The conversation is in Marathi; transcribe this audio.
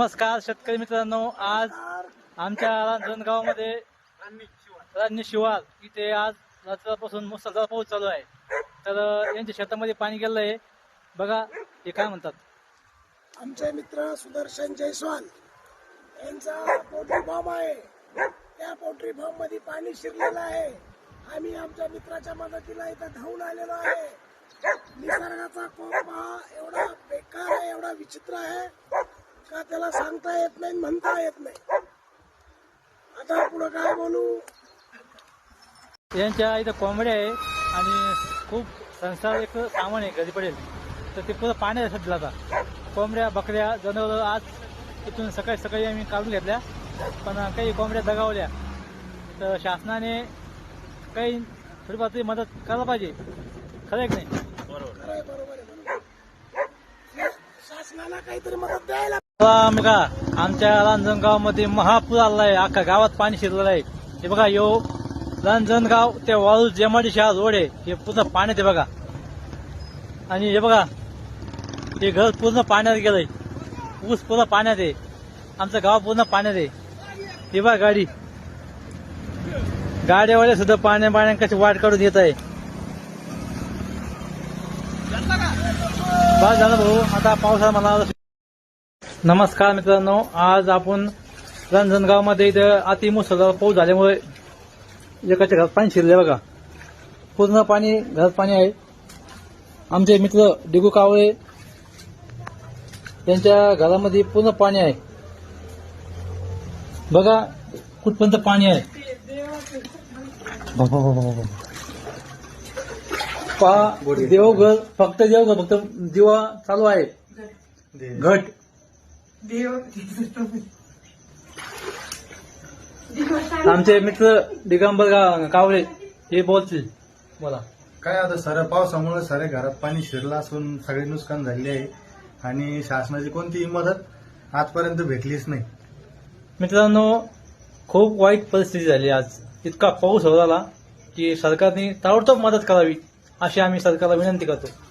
नमस्कार शेतकरी मित्रांनो आज आमच्या रांजणगावमध्ये रान्नी शिवार इथे आज रात्रपासून मुसळधार पाऊस चालू आहे. तर यांच्या शेतामध्ये पाणी गेलं आहे. बघा हे काय म्हणतात? आमचे मित्र सुदर्शन जयस्वाल यांचा पोल्ट्री फार्म आहे. त्या पोल्ट्री फार्ममध्ये पाणी शिरलेलं आहे. आम्ही आमच्या मित्राच्या मदतीला इथं धावून आलेलो आहे. निसर्गाचा कोप हा एवढा बेकार आहे एवढा विचित्र आहे. का त्याला सांगता येत नाही म्हणता येत नाही? आता पुढं काय बोलू? यांच्या इथं कोंबड्या आहे आणि खूप संसार एक सामान आहे घरी पडेल. तर ते पुरं पाण्यात सध्या आता. कोंबड्या बकऱ्या जनावरं आज इथून सकाळी सकाळी आम्ही काढून घेतल्या पण काही कोंबड्या दगावल्या. तर शासनाने काही थोडीफार तरी मदत करायला पाहिजे. खरं की नाही? बरोबर बरोबर. शासनाला काहीतरी मदत द्यायला बघा आमच्या रांजणगावमध्ये महापूर आलाय आहे अख्खा गावात पाणी शिरलेलं आहे. हे बघा यो रांजणगाव ते वाळू जेमाडी शहा रोड आहे. हे पूर्ण पाण्यात आहे बघा. आणि हे बघा हे घर पूर्ण पाण्यात गेलंय. ऊस पूर्ण पाण्यात आहे. आमचं गाव पूर्ण पाण्यात आहे. हे बघा गाडी. गाड्यावाले सुद्धा पाण्या पाण्या कशी वाट काढून येत आहे. बस झालं भाऊ. आता पावसाळा मला नमस्कार मित्रांनो. आज आपण रणजणगावमध्ये इथं अति मुसळधार पाऊस झाल्यामुळे एकाच्या घरात पाणी शिरले बघा. पूर्ण पाणी घरात पाणी आहे. आमचे मित्र डिगू कावळे त्यांच्या घरामध्ये पूर्ण पाणी आहे. बघा कुठपर्यंत पाणी आहे. पहा देवघर फक्त देवघर फक्त दिवा चालू आहे. घट. आमचे मित्र दिगंबर कावळे हे बोलतील बोला काय आता सर पावसामुळे सारे घरात पाणी शिरलं असून सगळे नुकसान झाले आहे आणि शासनाची कोणतीही मदत आजपर्यंत भेटलीच नाही. मित्रांनो खूप वाईट परिस्थिती झाली आज. इतका पाऊस होत आला की सरकारने ताबडतोब मदत करावी. अशी आम्ही सरकारला विनंती करतो.